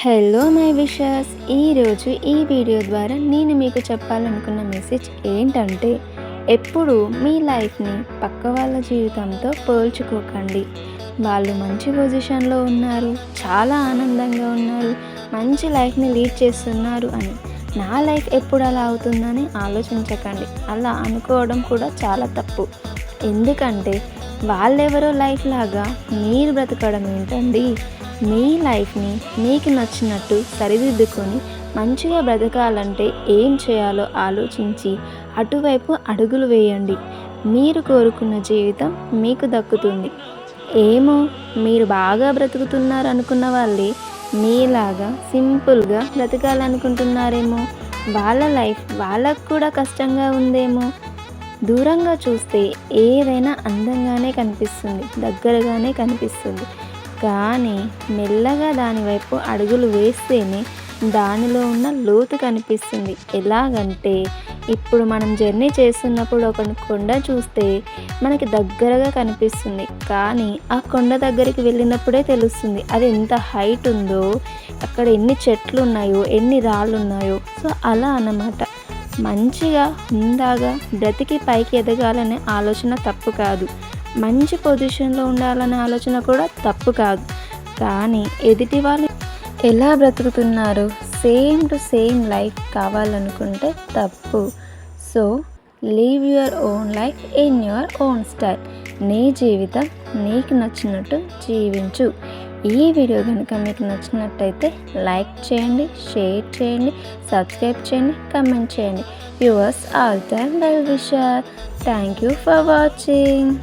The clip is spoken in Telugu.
హలో మై విషస్ ఈరోజు ఈ వీడియో ద్వారా నేను మీకు చెప్పాలనుకున్న మెసేజ్ ఏంటంటే ఎప్పుడు మీ లైఫ్ని పక్క వాళ్ళ జీవితంతో పోల్చుకోకండి. వాళ్ళు మంచి పొజిషన్లో ఉన్నారు చాలా ఆనందంగా ఉన్నారు మంచి లైఫ్ని లీడ్ చేస్తున్నారు అని. నా లైఫ్ ఎప్పుడు అలా అవుతుందని ఆలోచించకండి. అలా అనుకోవడం కూడా చాలా తప్పు. ఎందుకంటే వాళ్ళెవరో లైఫ్ లాగా మీరు బ్రతకడం ఏంటండి? మీ లైఫ్ని మీకు నచ్చినట్టు సరిదిద్దుకొని మంచిగా బ్రతకాలంటే ఏం చేయాలో ఆలోచించి అటువైపు అడుగులు వేయండి. మీరు కోరుకున్న జీవితం మీకు దక్కుతుంది. ఏమో మీరు బాగా బ్రతుకుతున్నారు అనుకున్న వాళ్ళే మీలాగా సింపుల్గా బ్రతకాలనుకుంటున్నారేమో. వాళ్ళ లైఫ్ వాళ్ళకు కూడా కష్టంగా ఉందేమో. దూరంగా చూస్తే ఏదైనా అందంగానే కనిపిస్తుంది దగ్గరగానే కనిపిస్తుంది. కానీ మెల్లగా దానివైపు అడుగులు వేస్తేనే దానిలో ఉన్న లోతు కనిపిస్తుంది. ఎలాగంటే ఇప్పుడు మనం జర్నీ చేస్తున్నప్పుడు ఒక కొండ చూస్తే మనకి దగ్గరగా కనిపిస్తుంది. కానీ ఆ కొండ దగ్గరికి వెళ్ళినప్పుడే తెలుస్తుంది అది ఎంత హైట్ ఉందో అక్కడ ఎన్ని చెట్లు ఉన్నాయో ఎన్ని రాళ్ళు ఉన్నాయో సో అలా అన్నమాట. మంచిగా హుందాగా బ్రతికి పైకి ఎదగాలనే ఆలోచన తప్పు కాదు. మంచి పొజిషన్లో ఉండాలనే ఆలోచన కూడా తప్పు కాదు. కానీ ఎదుటి వాళ్ళు ఎలా బ్రతుకుతున్నారు సేమ్ టు సేమ్ లైఫ్ కావాలనుకుంటే తప్పు. So live your own life in your own style. నీ జీవితం నీకు నచ్చినట్టు జీవించు. ఈ వీడియో కనుక మీకు నచ్చినట్టయితే లైక్ చేయండి షేర్ చేయండి సబ్స్క్రైబ్ చేయండి కమెంట్ చేయండి. Yours all time well wisher. Thank you for watching.